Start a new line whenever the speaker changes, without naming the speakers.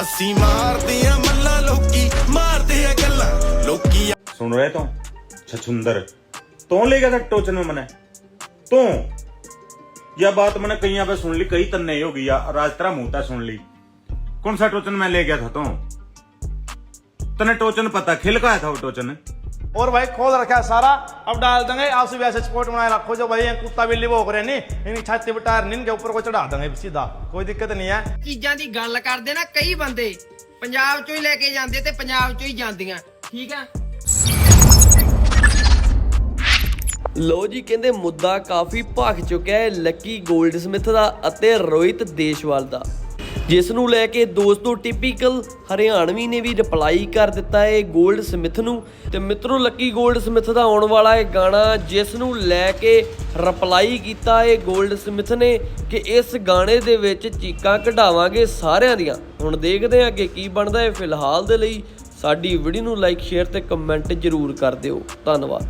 ਅਸੀਂ ਮਾਰਦੇ ਆ ਮੱਲਾ ਲੋਕੀ ਮਾਰਦੇ ਆ ਗੱਲਾਂ ਲੋਕੀ
सुन रहे तो छछुंदर तो ले गया था टोचन में मैंने तो यह बात मैंने कहीं यहाँ पे सुन ली कहीं तन नहीं होगी या राज तेरा मुंह था सुन ली कौन सा टोचन मैं ले गया था तो तने टोचन पता खिल का आया था वो टोचन
और भाई खोल रखा है सारा अब डाल देंगे आप से वैसे स्पोर्ट बनाए रखो जो भाई कुत्ता बिल्ली भोग रहे नहीं इन छाती टायर नहीं के ऊपर को चढ़ा देंगे सीधा ਕੋਈ ਦਿੱਕਤ ਨਹੀਂ ਹੈ।
ਚੀਜ਼ਾਂ ਦੀ ਗੱਲ ਕਰਦੇ ਨਾ ਕਈ ਬੰਦੇ ਪੰਜਾਬ ਚੋਂ ਹੀ ਲੈ ਕੇ ਜਾਂਦੇ ਤੇ ਪੰਜਾਬ ਚੋਂ ਹੀ ਜਾਂਦੀਆਂ। ਠੀਕ ਆ?
ਲੋ ਜੀ ਕਹਿੰਦੇ ਮੁੱਦਾ ਕਾਫੀ ਭਾਖ ਚੁੱਕਿਆ ਹੈ ਲੱਕੀ 골ਡ ਸਮਿਥ ਦਾ ਅਤੇ ਰੋਹਿਤ ਦੇਸ਼ਵਾਲ ਦਾ। ਜਿਸ ਨੂੰ ਲੈ ਕੇ ਦੋਸਤੋ ਟਿਪੀਕਲ ਹਰਿਆਣਵੀ ਨੇ ਵੀ ਰਿਪਲਾਈ ਕਰ ਦਿੱਤਾ ਹੈ ਗੋਲਡ ਸਮਿਥ ਨੂੰ। ਤੇ ਮਿੱਤਰੋ, ਲੱਕੀ ਗੋਲਡ ਸਮਿਥ ਦਾ ਆਉਣ ਵਾਲਾ ਇਹ ਗਾਣਾ ਜਿਸ ਨੂੰ ਲੈ ਕੇ ਰਿਪਲਾਈ ਕੀਤਾ ਹੈ ਗੋਲਡ ਸਮਿਥ ਨੇ ਕਿ ਇਸ ਗਾਣੇ ਦੇ ਵਿੱਚ ਚੀਕਾਂ ਕਢਾਵਾਂਗੇ ਸਾਰਿਆਂ ਦੀਆਂ। ਹੁਣ ਦੇਖਦੇ ਹਾਂ ਕਿ ਕੀ ਬਣਦਾ ਹੈ। ਫਿਲਹਾਲ ਦੇ ਲਈ ਸਾਡੀ ਵੀਡੀਓ ਨੂੰ ਲਾਈਕ ਸ਼ੇਅਰ ਤੇ ਕਮੈਂਟ ਜ਼ਰੂਰ ਕਰ ਦਿਓ। ਧੰਨਵਾਦ।